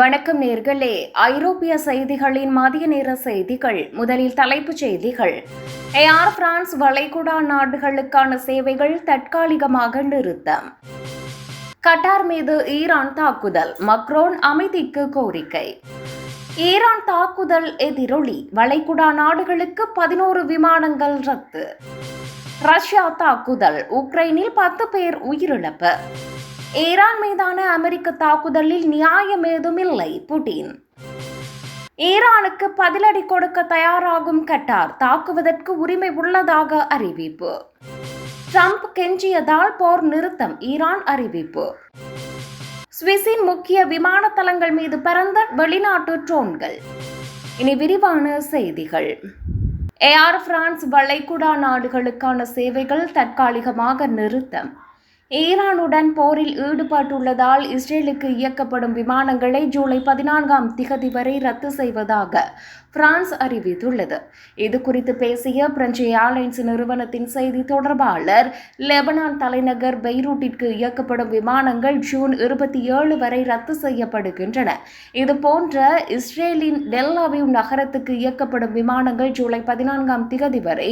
வணக்கம் நேர்களே. ஐரோப்பிய செய்திகளின் மதிய நேர செய்திகள் முதலில் தலைப்புச் செய்திகள். ஏஆர் பிரான்ஸ் வளைகுடா நாடுகளுக்கான சேவைகள் தற்காலிகமாக நிறுத்தம். கட்டார் மீது ஈரான் தாக்குதல் மக்ரோன் அமைதிக்கு கோரிக்கை. ஈரான் தாக்குதல் எதிரொலி வளைகுடா நாடுகளுக்கு பதினோரு விமானங்கள் ரத்து. ரஷ்யா தாக்குதல் உக்ரைனில் பத்து பேர் உயிரிழப்பு. ஈரான் மீதான அமெரிக்க தாக்குதலில் நியாயம் ஏதும் இல்லை புட்டின். ஈரானுக்கு பதிலடி கொடுக்க தயாராகும் கட்டார் தாக்குவதற்கு உரிமை உள்ளதாக அறிவிப்பு. ட்ரம்ப் கெஞ்சியதால் போர் நிறுத்தம் ஈரான் அறிவிப்பு. சுவிஸின் முக்கிய விமான தளங்கள் மீது பறந்த வெளிநாட்டு ட்ரோன்கள். இனி விரிவான செய்திகள். ஏஆர் பிரான்ஸ் வளைகுடா நாடுகளுக்கான சேவைகள் தற்காலிகமாக நிறுத்தம். ஈரானுடன் போரில் ஈடுபட்டுள்ளதால் இஸ்ரேலுக்கு இயக்கப்படும் விமானங்களை ஜூலை பதினான்காம் திகதி வரை ரத்து செய்வதாக பிரான்ஸ் அறிவித்துள்ளது. இது குறித்து பேசிய பிரெஞ்சு ஏர்லைன்ஸ் நிறுவனத்தின் செய்தி தொடர்பாளர் லெபனான் தலைநகர் பெய்ரூட்டிற்கு இயக்கப்படும் விமானங்கள் ஜூன் இருபத்தி ஏழு வரை ரத்து செய்யப்படுகின்றன. இதுபோன்ற இஸ்ரேலின் டெல்லாவிவ் நகரத்துக்கு இயக்கப்படும் விமானங்கள் ஜூலை பதினான்காம் திகதி வரை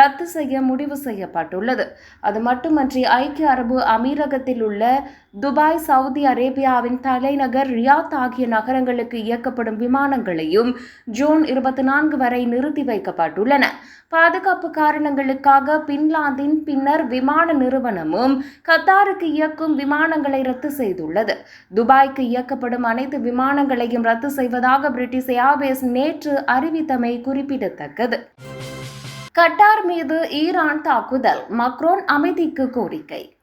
ரத்து செய்ய முடிவு செய்யப்பட்டுள்ளது. அது மட்டுமன்றி ஐக்கிய அரபு அமீரகத்தில் உள்ள துபாய் சவுதி அரேபியாவின் தலைநகர் ரியாத் ஆகிய நகரங்களுக்கு இயக்கப்படும் விமானங்களையும் ஜூன் இருபத்தி நான்கு வரை நிறுத்தி வைக்கப்பட்டுள்ளன. பாதுகாப்பு காரணங்களுக்காக பின்லாந்தின் பின்னர் விமான நிறுவனமும் கத்தாருக்கு இயக்கும் விமானங்களை ரத்து செய்துள்ளது. துபாய்க்கு இயக்கப்படும் அனைத்து விமானங்களையும் ரத்து செய்வதாக பிரிட்டிஷ் ஏர்வேஸ் நேற்று அறிவித்தமை குறிப்பிடத்தக்கது. கட்டார் மீது ஈரான் தாக்குதல் மக்ரோன் அமைதிக்கு கோரிக்கை.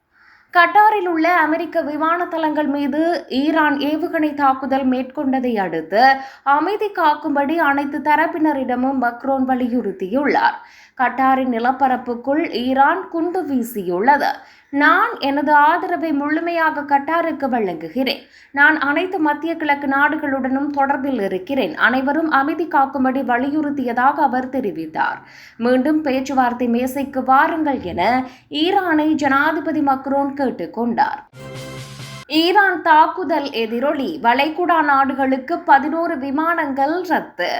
கட்டாரில் உள்ள அமெரிக்க விமான தளங்கள் மீது ஈரான் ஏவுகணை தாக்குதல் மேற்கொண்டதை அடுத்து அமைதி காக்கும்படி அனைத்து தரப்பினரிடமும் மக்ரோன் வலியுறுத்தியுள்ளார். கட்டாரின் நிலப்பரப்புக்குள் ஈரான் குண்டு வீசியுள்ளது. நான் எனது ஆதரவை முழுமையாக கட்டாருக்கு வழங்குகிறேன். நான் அனைத்து மத்திய கிழக்கு நாடுகளுடனும் தொடர்பில் இருக்கிறேன். அனைவரும் அமைதி காக்கும்படி வலியுறுத்தியதாக அவர் தெரிவித்தார். மீண்டும் பேச்சுவார்த்தை மேசைக்கு வாருங்கள் என ஈரானை ஜனாதிபதி மக்ரோன் கேட்டுக்கொண்டார் ஈரான் தாக்குதல் எதிரொலி வளைகுடா நாடுகளுக்கு பதினோரு விமானங்கள் ரத்து.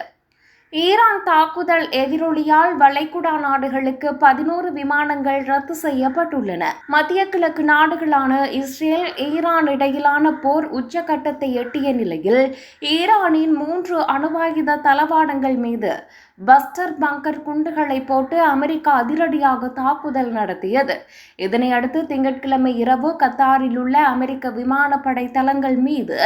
ஈரான் தாக்குதல் எதிரொலியால் வளைகுடா நாடுகளுக்கு பதினோரு விமானங்கள் ரத்து செய்யப்பட்டுள்ளன. மத்திய கிழக்கு நாடுகளான இஸ்ரேல் ஈரான் இடையிலான போர் உச்சகட்டத்தை எட்டிய நிலையில் ஈரானின் மூன்று அணுவாயுத தளவாடங்கள் மீது பஸ்டர் பங்கர் குண்டுகளை போட்டு அமெரிக்கா அதிரடியாக தாக்குதல் நடத்தியது. இதனையடுத்து திங்கட்கிழமை இரவு கத்தாரில் உள்ள அமெரிக்க விமானப்படை தளங்கள் மீது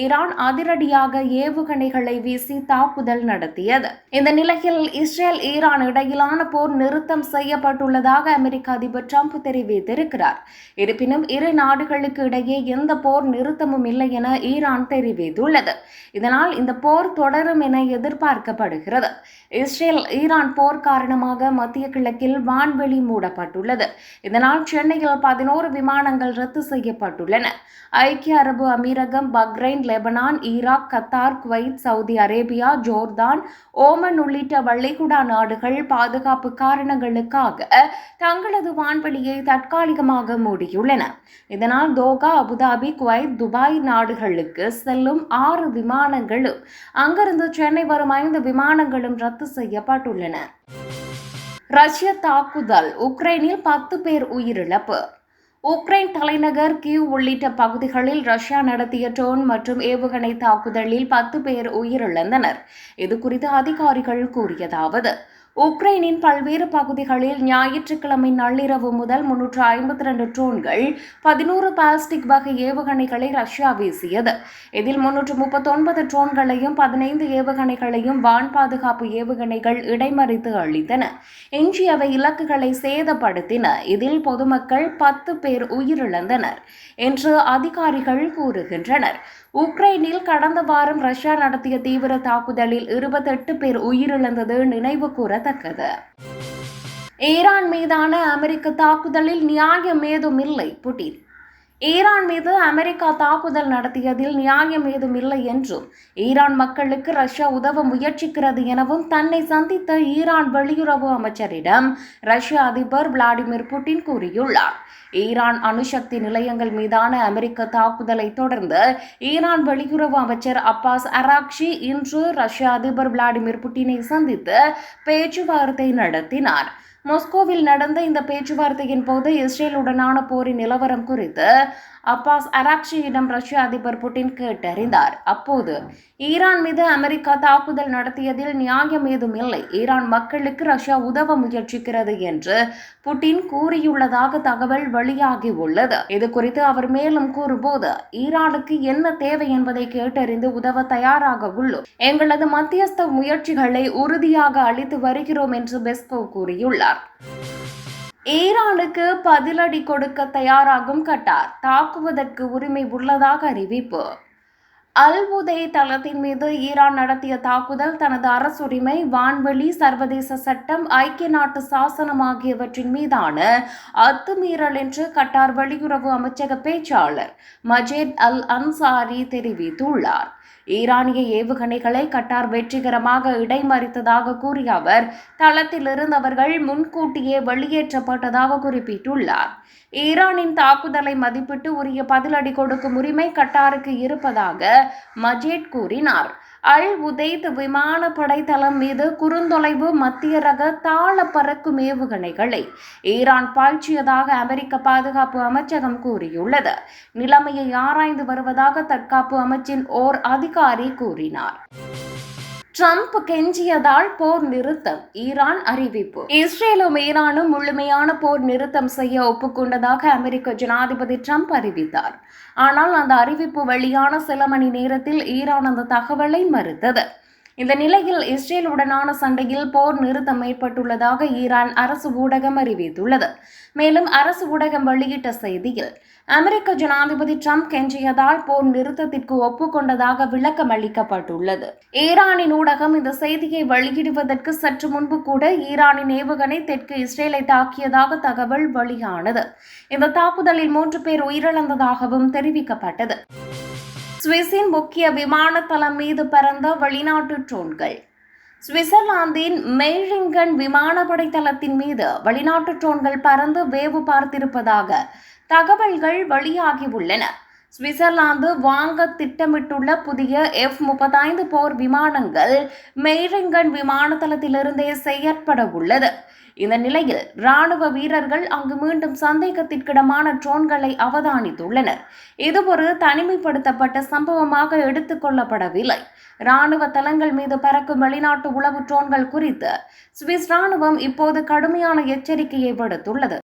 ஈரான் அதிரடியாக ஏவுகணைகளை வீசி தாக்குதல் நடத்தியது. இந்த நிலையில் இஸ்ரேல் ஈரான் இடையிலான போர் நிறுத்தம் செய்யப்பட்டுள்ளதாக அமெரிக்க அதிபர் ட்ரம்ப் தெரிவித்திருக்கிறார். இருப்பினும் இரு நாடுகளுக்கு இடையே எந்த போர் நிறுத்தமும் இல்லை என ஈரான் தெரிவித்துள்ளது. இதனால் இந்த போர் தொடரும் என எதிர்பார்க்கப்படுகிறது. இஸ்ரேல் ஈரான் போர் காரணமாக மத்திய கிழக்கில் வான்வெளி மூடப்பட்டுள்ளது. இதனால் சென்னையில் பதினோரு விமானங்கள் ரத்து செய்யப்பட்டுள்ளன. ஐக்கிய அரபு அமீரகம் Bahrain Lebanon Iraq Qatar Kuwait Saudi Arabia Jordan Oman உள்ளிட்ட வளைகுடா நாடுகள் பாதுகாப்பு காரணங்களுக்காக தங்களது வான்வெளியை தற்காலிகமாக மூடியுள்ளன. இதனால் தோகா அபுதாபி குவைத் துபாய் நாடுகளுக்கு செல்லும் ஆறு விமானங்களும் அங்கிருந்து சென்னை வரும் ஐந்து விமானங்களும் ரத்து செய்யப்பட்டுள்ளன. ரஷ்ய தாக்குதல் உக்ரைனில் பத்து பேர் உயிரிழப்பு. உக்ரைன் தலைநகர் கியூ உள்ளிட்ட பகுதிகளில் ரஷ்யா நடத்திய ட்ரோன் மற்றும் ஏவுகணை தாக்குதலில் பத்து பேர் உயிரிழந்தனர். இது குறித்து அதிகாரிகள் கூறியதாவது உக்ரைனின் பல்வேறு பகுதிகளில் ஞாயிற்றுக்கிழமை நள்ளிரவு முதல் முன்னூற்று ஐம்பத்தி ரெண்டு ட்ரோன்கள் பதினோரு பால்ஸ்டிக் வகை ஏவுகணைகளை ரஷ்யா வீசியது. இதில் முன்னூற்று முப்பத்தொன்பது ட்ரோன்களையும் பதினைந்து ஏவுகணைகளையும் வான் பாதுகாப்பு ஏவுகணைகள் இடைமறித்து அளித்தன எஞ்சியவை இலக்குகளை சேதப்படுத்தின. இதில் பொதுமக்கள் பத்து பேர் உயிரிழந்தனர் என்று அதிகாரிகள் கூறுகின்றனர். உக்ரைனில் கடந்த வாரம் ரஷ்யா நடத்திய தீவிர தாக்குதலில் இருபத்தெட்டு பேர் உயிரிழந்தது நினைவு கூறத்தக்கது. ஈரான் மீதான அமெரிக்க தாக்குதலில் நியாயம் ஏதும் இல்லை புட்டின். ஈரான் மீது அமெரிக்கா தாக்குதல் நடத்தியதில் நியாயம் ஏதும் இல்லை என்றும் ஈரான் மக்களுக்கு ரஷ்யா உதவ முயற்சிக்கிறது எனவும் தன்னை சந்தித்த ஈரான் வெளியுறவு அமைச்சரிடம் ரஷ்ய அதிபர் விளாடிமிர் புட்டின் கூறியுள்ளார். ஈரான் அணுசக்தி நிலையங்கள் மீதான அமெரிக்க தாக்குதலை தொடர்ந்து ஈரான் வெளியுறவு அமைச்சர் அப்பாஸ் அராக்ஷி இன்று ரஷ்ய அதிபர் விளாடிமிர் புட்டினை சந்தித்து பேச்சுவார்த்தை நடத்தினார். மாஸ்கோவில் நடந்த இந்த பேச்சுவார்த்தையின் போது இஸ்ரேலுடனான போரின் நிலவரம் குறித்து அப்பாஸ் அராக்ஷியிடம் ரஷ்ய அதிபர் புட்டின் கேட்டறிந்தார். அப்போது ஈரான் மீது அமெரிக்கா தாக்குதல் நடத்தியதில் நியாயம் ஏதும் இல்லை. ஈரான் மக்களுக்கு ரஷ்யா உதவ முயற்சிக்கிறது என்று புட்டின் கூறியுள்ளதாக தகவல் வெளியாகியுள்ளது. இது குறித்து அவர் மேலும் கூறும்போது ஈரானுக்கு என்ன தேவை என்பதை கேட்டறிந்து உதவ தயாராக உள்ளோம். எங்களது மத்தியஸ்த முயற்சிகளை உறுதியாக அளித்து வருகிறோம் என்று பெஸ்கோ கூறியுள்ளார். ஈரானுக்கு பதிலடி கொடுக்க தயாராகும் கட்டார். தாக்குவதற்கு உரிமை உள்ளதாக அறிவிப்பு. அல் உதை தளத்தின் மீது ஈரான் நடத்திய தாக்குதல் தனது அரசுரிமை வான்வெளி சர்வதேச சட்டம் ஐக்கிய நாட்டு சாசனம் ஆகியவற்றின் மீதான அத்துமீறல் என்று கட்டார் வெளியுறவு அமைச்சக பேச்சாளர் மஜேத் அல் அன்சாரி தெரிவித்துள்ளார். ஈரானிய ஏவுகணைகளை கட்டார் வெற்றிகரமாக இடைமறித்ததாக கூறிய அவர் தளத்தில் இருந்தவர்கள் முன்கூட்டியே வெளியேற்றப்பட்டதாக குறிப்பிட்டுள்ளார். ஈரானின் தாக்குதலை மதிப்பிட்டு உரிய பதிலடி கொடுக்கும் உரிமை கட்டாருக்கு இருப்பதாக மஜேட் கூறினார். அல் உதைத் விமானப்படை தளம் மீது குறுந்தொலைவு மத்திய ரக தாள பறக்கும் ஏவுகணைகளை ஈரான் பாய்ச்சியதாக அமெரிக்க பாதுகாப்பு அமைச்சகம் கூறியுள்ளது. நிலைமையை ஆராய்ந்து வருவதாக தற்காப்பு அமைச்சின் ஓர் அதிகாரி கூறினார். ட்ரம்ப் கெஞ்சியதால் போர் நிறுத்தம் ஈரான் அறிவிப்பு. இஸ்ரேலும் ஈரானும் முழுமையான போர் நிறுத்தம் செய்ய ஒப்புக்கொண்டதாக அமெரிக்க ஜனாதிபதி ட்ரம்ப் அறிவித்தார். ஆனால் அந்த அறிவிப்பு வெளியான சில மணி நேரத்தில் ஈரான் அந்த தகவலை மறுத்தது. இந்த நிலையில் இஸ்ரேலுடனான சண்டையில் போர் நிறுத்தம் ஏற்பட்டுள்ளதாக ஈரான் அரசு ஊடகம் அறிவித்துள்ளது. மேலும் அரசு ஊடகம் வெளியிட்ட செய்தியில் அமெரிக்க ஜனாதிபதி ட்ரம்ப் கெஞ்சியதால் போர் நிறுத்தத்திற்கு ஒப்புக்கொண்டதாக விளக்கம் அளிக்கப்பட்டுள்ளது. ஈரானின் ஊடகம் இந்த செய்தியை வெளியிடுவதற்கு சற்று முன்பு கூட ஈரானின் ஏவுகணை தெற்கு இஸ்ரேலை தாக்கியதாக தகவல் வெளியானது. இந்த தாக்குதலில் மூன்று பேர் உயிரிழந்ததாகவும் தெரிவிக்கப்பட்டது. சுவிஸின் முக்கிய விமான தளம் மீது பறந்த வெளிநாட்டு ட்ரோன்கள். சுவிட்சர்லாந்தின் மெய்ரிங்கன் விமானப்படை தளத்தின் மீது வெளிநாட்டு ட்ரோன்கள் பறந்து வேவு பார்த்திருப்பதாக தகவல்கள் வெளியாகியுள்ளன. சுவிட்சர்லாந்து வாங்க திட்டமிட்டுள்ள புதிய எஃப் முப்பத்தைந்து போர் விமானங்கள் மெய்ரிங்கன் விமான தளத்திலிருந்தே செயற்பட உள்ளது இந்த நிலையில் ராணுவ வீரர்கள் அங்கு மீண்டும் சந்தேகத்திற்கிடமான ட்ரோன்களை அவதானித்துள்ளனர். இது ஒரு தனிமைப்படுத்தப்பட்ட சம்பவமாக எடுத்துக் கொள்ளப்படவில்லை. ராணுவ தளங்கள் மீது பறக்கும் வெளிநாட்டு உளவு ட்ரோன்கள் குறித்து சுவிஸ் ராணுவம் இப்போது கடுமையான எச்சரிக்கையை விடுத்துள்ளது.